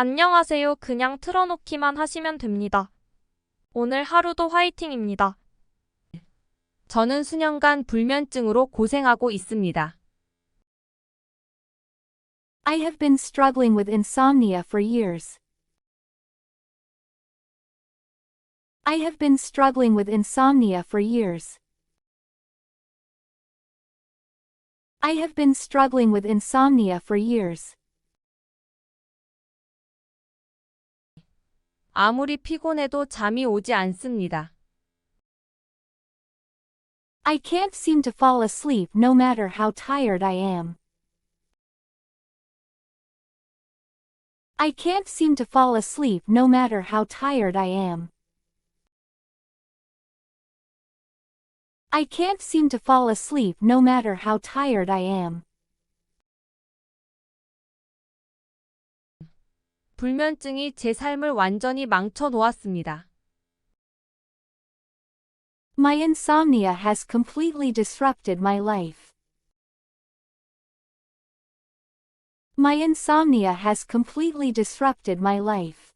안녕하세요. 그냥 틀어놓기만 하시면 됩니다. 오늘 하루도 화이팅입니다. 저는 수년간 불면증으로 고생하고 있습니다. I have been struggling with insomnia for years. I have been struggling with insomnia for years. I have been struggling with insomnia for years. 아무리 피곤해도 잠이 오지 않습니다. I can't seem to fall asleep no matter how tired I am. I can't seem to fall asleep no matter how tired I am. I can't seem to fall asleep no matter how tired I am. 불면증이 제 삶을 완전히 망쳐 놓았습니다. My insomnia has completely disrupted my life. My insomnia has completely disrupted my life.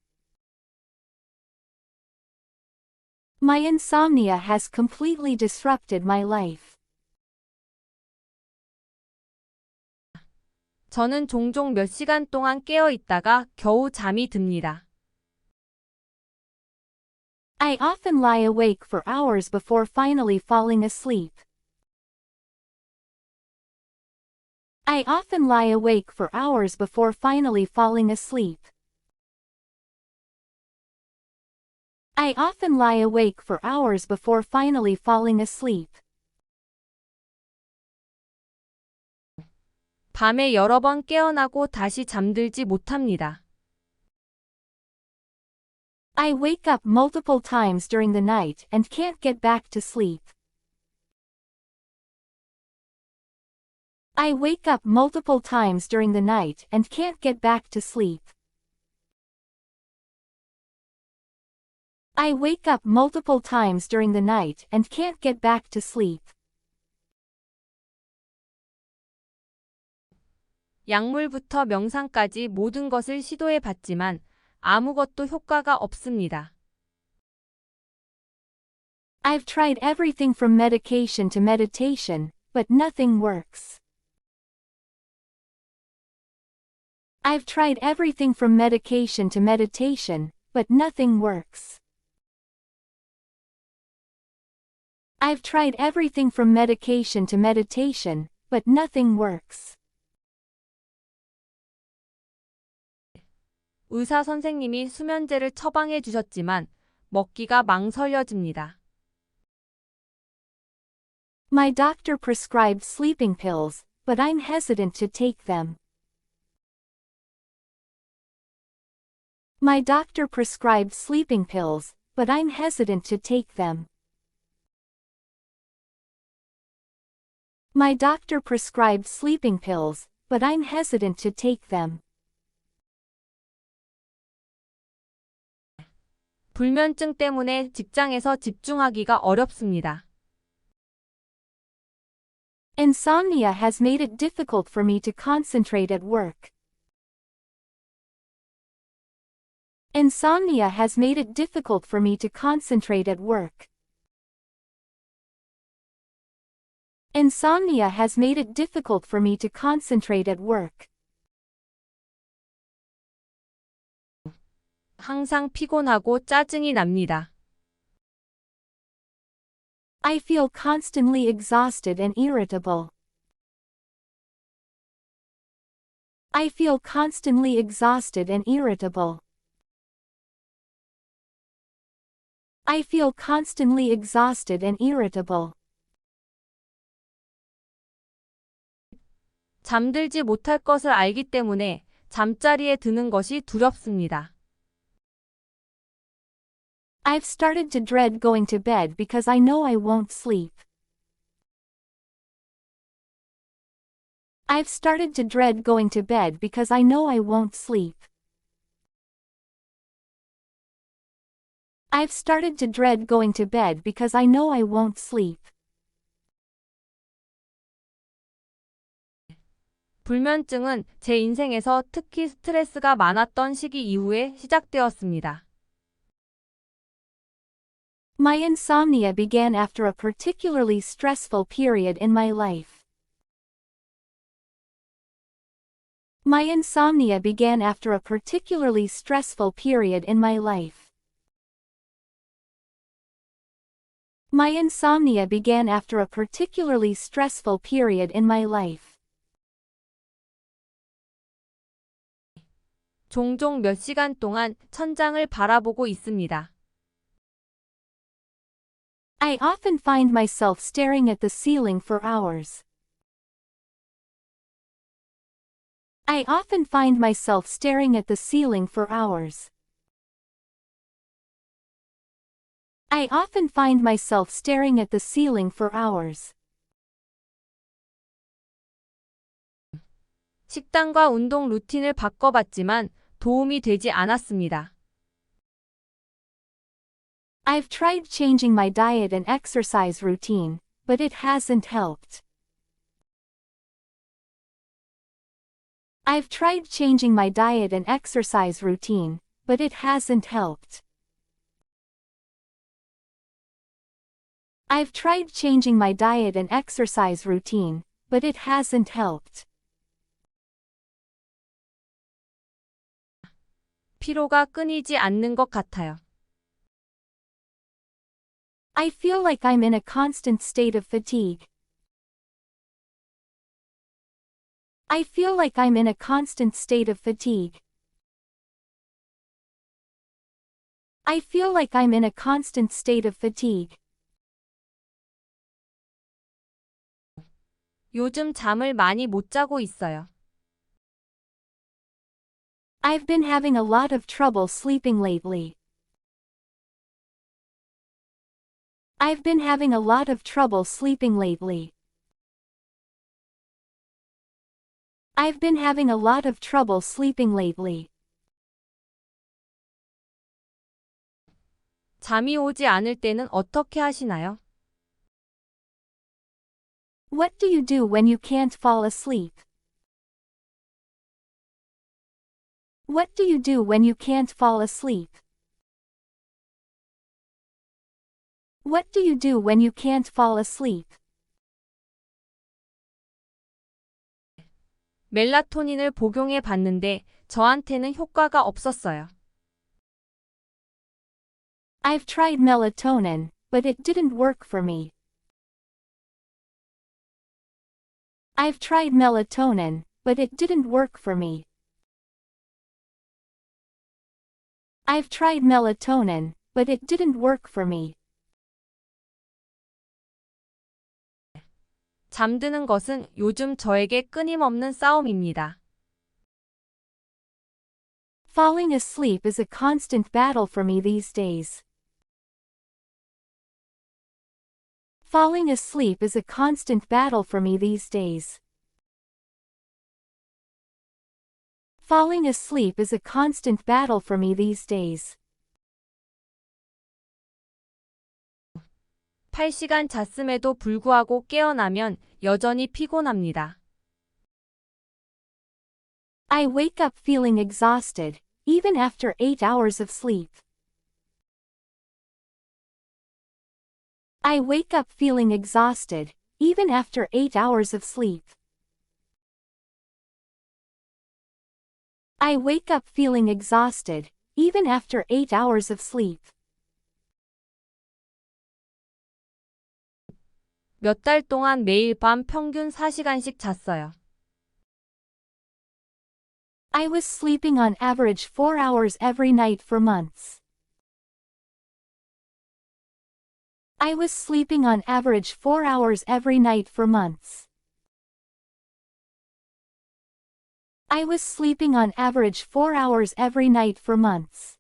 My insomnia has completely disrupted my life. 저는 종종 몇 시간 동안 깨어 있다가 겨우 잠이 듭니다. I often lie awake for hours before finally falling asleep. I often lie awake for hours before finally falling asleep. I often lie awake for hours before finally falling asleep. 밤에 여러 번 깨어나고 다시 잠들지 못합니다. I wake up multiple times during the night and can't get back to sleep. I wake up multiple times during the night and can't get back to sleep. I wake up multiple times during the night and can't get back to sleep. 약물부터 명상까지 모든 것을 시도해 봤지만 아무것도 효과가 없습니다. I've tried everything from medication to meditation, but nothing works. I've tried everything from medication to meditation, but nothing works. I've tried everything from medication to meditation, but nothing works. 의사 선생님이 수면제를 처방해 주셨지만 먹기가 망설여집니다. My doctor prescribed sleeping pills, but I'm hesitant to take them. My doctor prescribed sleeping pills, but I'm hesitant to take them. My doctor prescribed sleeping pills, but I'm hesitant to take them. 불면증 때문에 직장에서 집중하기가 어렵습니다. Insomnia has made it difficult for me to concentrate at work. Insomnia has made it difficult for me to concentrate at work. Insomnia has made it difficult for me to concentrate at work. 항상 피곤하고 짜증이 납니다. I feel constantly exhausted and irritable. I feel constantly exhausted and irritable. I feel constantly exhausted and irritable. 잠들지 못할 것을 알기 때문에 잠자리에 드는 것이 두렵습니다. I've started to dread going to bed because I know I won't sleep. I've started to dread going to bed because I know I won't sleep. I've started to dread going to bed because I know I won't sleep. 불면증은 제 인생에서 특히 스트레스가 많았던 시기 이후에 시작되었습니다. My insomnia began after a particularly stressful period in my life. My insomnia began after a particularly stressful period in my life. My insomnia began after a particularly stressful period in my life. 종종 몇 시간 동안 천장을 바라보고 있습니다. I often find myself staring at the ceiling for hours. I often find myself staring at the ceiling for hours. I often find myself staring at the ceiling for hours. 식단과 운동 루틴을 바꿔봤지만 도움이 되지 않았습니다. I've tried changing my diet and exercise routine, but it hasn't helped. I've tried changing my diet and exercise routine, but it hasn't helped. I've tried changing my diet and exercise routine, but it hasn't helped. 피로가 끊이지 않는 것 같아요. I feel like I'm in a constant state of fatigue. I feel like I'm in a constant state of fatigue. I feel like I'm in a constant state of fatigue. 요즘 잠을 많이 못 자고 있어요. I've been having a lot of trouble sleeping lately. I've been having a lot of trouble sleeping lately. I've been having a lot of trouble sleeping lately. 잠이 오지 않을 때는 어떻게 하시나요? What do you do when you can't fall asleep? What do you do when you can't fall asleep? What do you do when you can't fall asleep? 멜라토닌을 복용해 봤는데 저한테는 효과가 없었어요. I've tried melatonin, but it didn't work for me. I've tried melatonin, but it didn't work for me. I've tried melatonin, but it didn't work for me. 잠드는 것은 요즘 저에게 끊임없는 싸움입니다. Falling asleep is a constant battle for me these days. Falling asleep is a constant battle for me these days. Falling asleep is a constant battle for me these days. 8시간 잤음에도 불구하고 깨어나면 여전히 피곤합니다. I wake up feeling exhausted, even after 8 hours of sleep. I wake up feeling exhausted, even after 8 hours of sleep. I wake up feeling exhausted, even after 8 hours of sleep. 몇 달 동안 매일 밤 평균 4시간씩 잤어요. I was sleeping on average 4 hours every night for months. I was sleeping on average 4 hours every night for months. I was sleeping on average 4 hours every night for months.